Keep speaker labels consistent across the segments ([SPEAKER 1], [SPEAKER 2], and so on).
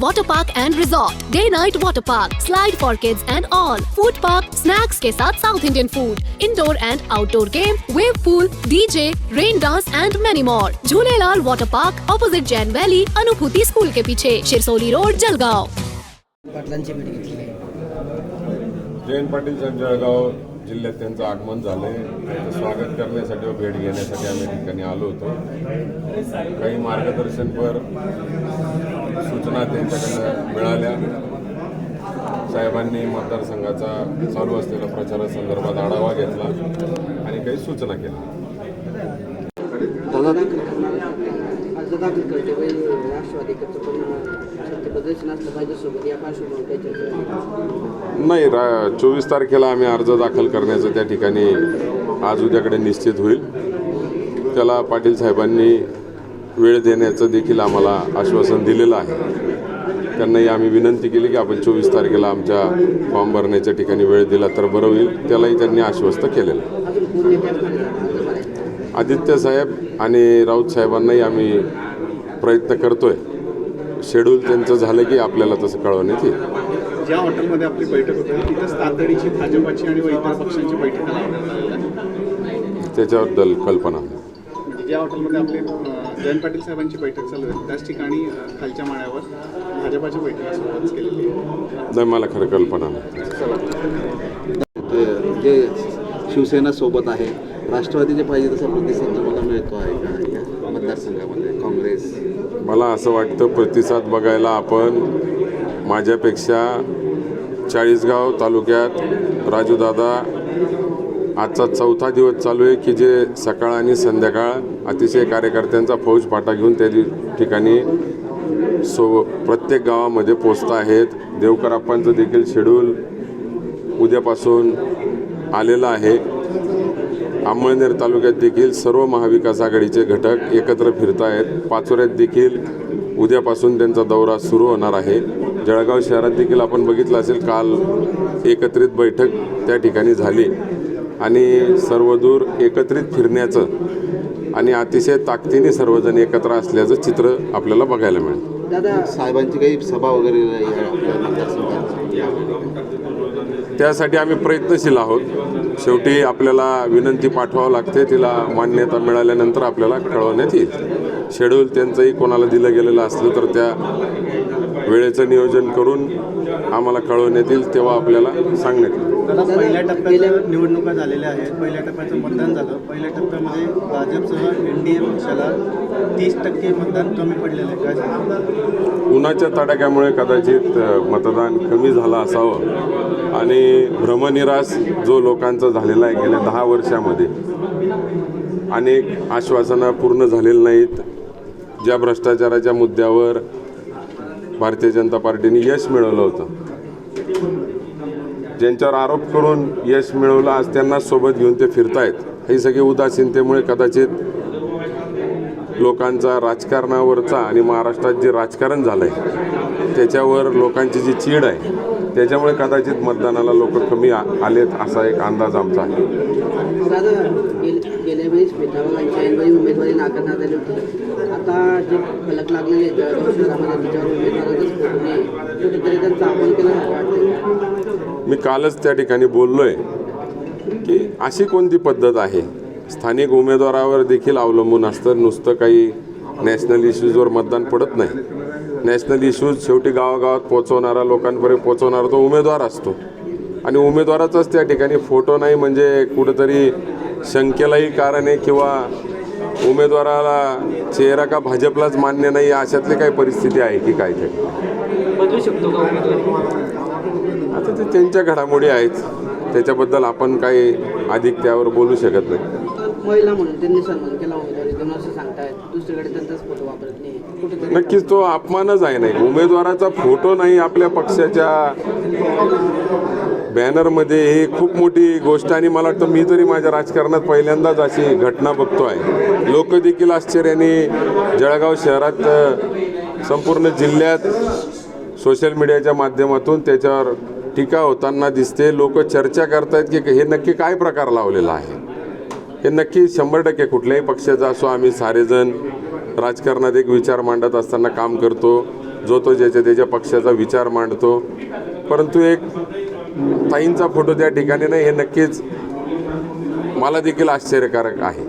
[SPEAKER 1] Water park and resort day night water park slide for kids and all food park snacks के साथ south Indian food indoor and outdoor game wave pool DJ rain dance and many more Jhulelal water park opposite Jain valley Anubhuti school के पीछे Shirsoli road Jalgaon
[SPEAKER 2] Jain Patil Jalgaon Jalgaon जिल्ह्यात त्यांचं आगमन झालंय. स्वागत करण्यासाठी व भेट घेण्यासाठी आम्ही ठिकाणी आलो होतो. काही मार्गदर्शनपर सूचना त्यांच्याकडनं मिळाल्या. साहेबांनी मतदारसंघाचा चालू असलेल्या प्रचारासंदर्भात आढावा घेतला आणि काही सूचना केल्या. नाही रा चोवीस तारखेला आम्ही अर्ज दाखल करण्याचं त्या ठिकाणी आज उद्याकडे निश्चित होईल. त्याला पाटील साहेबांनी वेळ देण्याचं देखील आम्हाला आश्वासन दिलेलं आहे त्यांनाही आम्ही विनंती केली की आपण चोवीस तारखेला आमच्या फॉर्म भरण्याच्या ठिकाणी वेळ दिला तर बरं होईल त्यालाही त्यांनी आश्वस्त केलेलं आहे. आदित्य साहेब आणि राऊत साहेबांनाही आम्ही प्रयत्न करतोय शेड्यूल त्यांचं झालं की आपल्याला तसं कळवण्यात येईल
[SPEAKER 3] ज्या हॉटेलमध्ये आपली बैठक होते तिथंच तातडीची भाजपाची आणि इतर पक्षांची बैठक
[SPEAKER 2] त्याच्याबद्दल कल्पना.
[SPEAKER 3] ज्या हॉटेलमध्ये आपली जयंत पाटील साहेबांची बैठक चालू आहे त्याच ठिकाणी खालच्या माळ्यावर भाजपाच्या बैठकीसोबतच केलेली आहे
[SPEAKER 2] नाही मला खरं कल्पना नाही.
[SPEAKER 4] जे शिवसेना सोबत आहे राष्ट्रवादीचे पाहिजे तसा प्रतिसाद तुम्हाला मिळतो आहे का? मतदारसंघामध्ये काँग्रेस.
[SPEAKER 2] मला असं वाटतं प्रतिसाद बघायला आपण माझ्यापेक्षा चाळीसगाव तालुक्यात राजूदादा आजचा चौथा दिवस चालू आहे की जे सकाळ आणि संध्याकाळ अतिशय कार्यकर्त्यांचा फौज पाटा घेऊन त्या दि- ठिकाणी सो प्रत्येक गावामध्ये पोचत आहेत. देवकर देवकराप्पांचं देखील शेड्यूल उद्यापासून आलेलं आहे. अंमळनेर तालुक्यात देखील सर्व महाविकास आघाडीचे घटक एकत्र फिरत आहेत पाचोऱ्यात देखील उद्यापासून त्यांचा दौरा सुरू होणार आहे. जळगाव शहरात देखील आपण बघितलं असेल काल एकत्रित बैठक त्या ठिकाणी झाली. आणि सर्वदूर एकत्रित फिरण्याचं आणि अतिशय ताकदीने सर्वजण एकत्र असल्याचं चित्र आपल्याला बघायला
[SPEAKER 5] दादा
[SPEAKER 4] साहेबांची काही सभा वगैरे
[SPEAKER 2] त्यासाठी आम्ही प्रयत्नशील आहोत. शेवटी आपल्याला विनंती पाठवावं लागते. तिला मान्यता मिळाल्यानंतर आपल्याला कळवण्यात येईल. शेड्यूल त्यांचंही कोणाला दिलं गेलेलं असलं तर त्या वेळेचं नियोजन करून आम्हाला कळवण्यात येईल तेव्हा आपल्याला सांगण्यात येईल.
[SPEAKER 3] दादा पहिल्या टप्प्यात निवडणुका झालेल्या आहेत. पहिल्या टप्प्याचं मतदान झालं. पहिल्या टप्प्यामध्ये भाजपसह एन डी ए पक्षाला तीस टक्के मतदान कमी पडलेलं आहे. काय सांगाल?
[SPEAKER 2] उन्हाच्या तडाख्यामुळे कदाचित मतदान कमी झालं असावं. आणि भ्रमनिरास जो लोकांचा झालेला आहे गेल्या दहा वर्षामध्ये अनेक आश्वासनं पूर्ण झालेली नाहीत. ज्या भ्रष्टाचाराच्या मुद्द्यावर भारतीय जनता पार्टीने यश मिळवलं होतं. ज्यांच्यावर आरोप करून यश मिळवलं आज त्यांना सोबत घेऊन ते फिरतायत. ही सगळी उदासीनतेमुळे कदाचित लोकांचा राजकारणावरचा आणि महाराष्ट्रात जे राजकारण झालं आहे त्याच्यावर लोकांची जी चीड आहे त्याच्यामुळे कदाचित मतदानाला लोक कमी आ- आलेत असा एक अंदाज आमचा आहे.
[SPEAKER 5] वेळेस ऐनवेळी उमेदवारी नाकारण्यात आली होती. आता जे फलक लागलेले जळगाव शहरामध्ये त्याच्यावर उमेदवारातच फोटो कुठेतरी त्यांचा अपमान केला वाटतं?
[SPEAKER 2] मी कालच त्या ठिकाणी बोललो आहे की अशी कोणती पद्धत आहे? स्थानिक उमेदवारावर देखील अवलंबून असतं नुसतं काही नॅशनल इश्यूजवर मतदान पडत नाही. नॅशनल इश्यूज शेवटी गावागावात पोचवणारा लोकांपर्यंत पोचवणारा तो उमेदवार असतो. आणि उमेदवाराचाच त्या ठिकाणी फोटो नाही म्हणजे कुठंतरी शंकेलाही कारण आहे किंवा उमेदवाराला चेहरा का भाजपलाच मान्य नाही अशातली काही परिस्थिती आहे की काय ते? आता ते त्यांच्या घडामोडी आहेत. त्याच्याबद्दल आपण काही अधिक त्यावर बोलू शकत नाही.
[SPEAKER 5] महिला म्हणून त्यांनी सन्मान केला उमेदवारी देऊन असं सांगतायत. दुसरीकडे त्यांचाच फोटो वापरत नाही. कुठेतरी
[SPEAKER 2] नक्कीच तो अपमानच आहे नाही उमेदवाराचा फोटो नाही आपल्या पक्षाच्या बॅनरमध्ये ही खूप मोठी गोष्ट आणि मला वाटतं मी तरी माझ्या राजकारणात पहिल्यांदाच अशी घटना बघतो आहे. लोक देखील आश्चर्याने जळगाव शहरात संपूर्ण जिल्ह्यात सोशल मीडियाच्या माध्यमातून त्याच्यावर टीका होताना दिसते. लोक चर्चा करतायत की हे नक्की काय प्रकार लावलेला आहे? हे नक्की शंभर टक्के कुठल्याही पक्षाचा असो आम्ही सारेजण राजकारणात एक विचार मांडत असताना काम करतो. जो तो ज्याच्या त्याच्या पक्षाचा विचार मांडतो. परंतु एक ताईंचा फोटो त्या ठिकाणी नाही हे नक्कीच मला देखील आश्चर्यकारक आहे.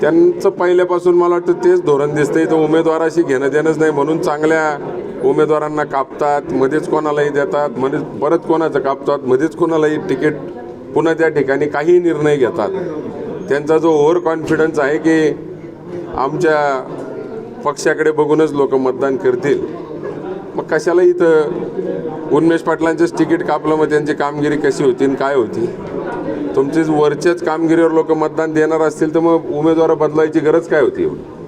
[SPEAKER 2] त्यांचं पहिल्यापासून मला वाटतं तेच धोरण दिसतंय. तर उमेदवाराशी घेणं देणंच नाही म्हणून चांगल्या उमेदवारांना कापतात मध्येच कोणालाही देतात मध्येच परत कोणाचं कापतात मध्येच कोणालाही तिकीट पुन्हा त्या ठिकाणी काही निर्णय घेतात. त्यांचा जो ओव्हर कॉन्फिडन्स आहे की आमच्या पक्षाकडे बघूनच लोक मतदान करतील. मग कशाला इथं उन्मेष पाटलांचंच तिकीट कापलं मग त्यांची कामगिरी कशी होती आणि काय होती? तुमचीच वरच्याच कामगिरीवर लोक मतदान देणार असतील तर मग उमेदवार बदलायची गरज काय होती एवढी?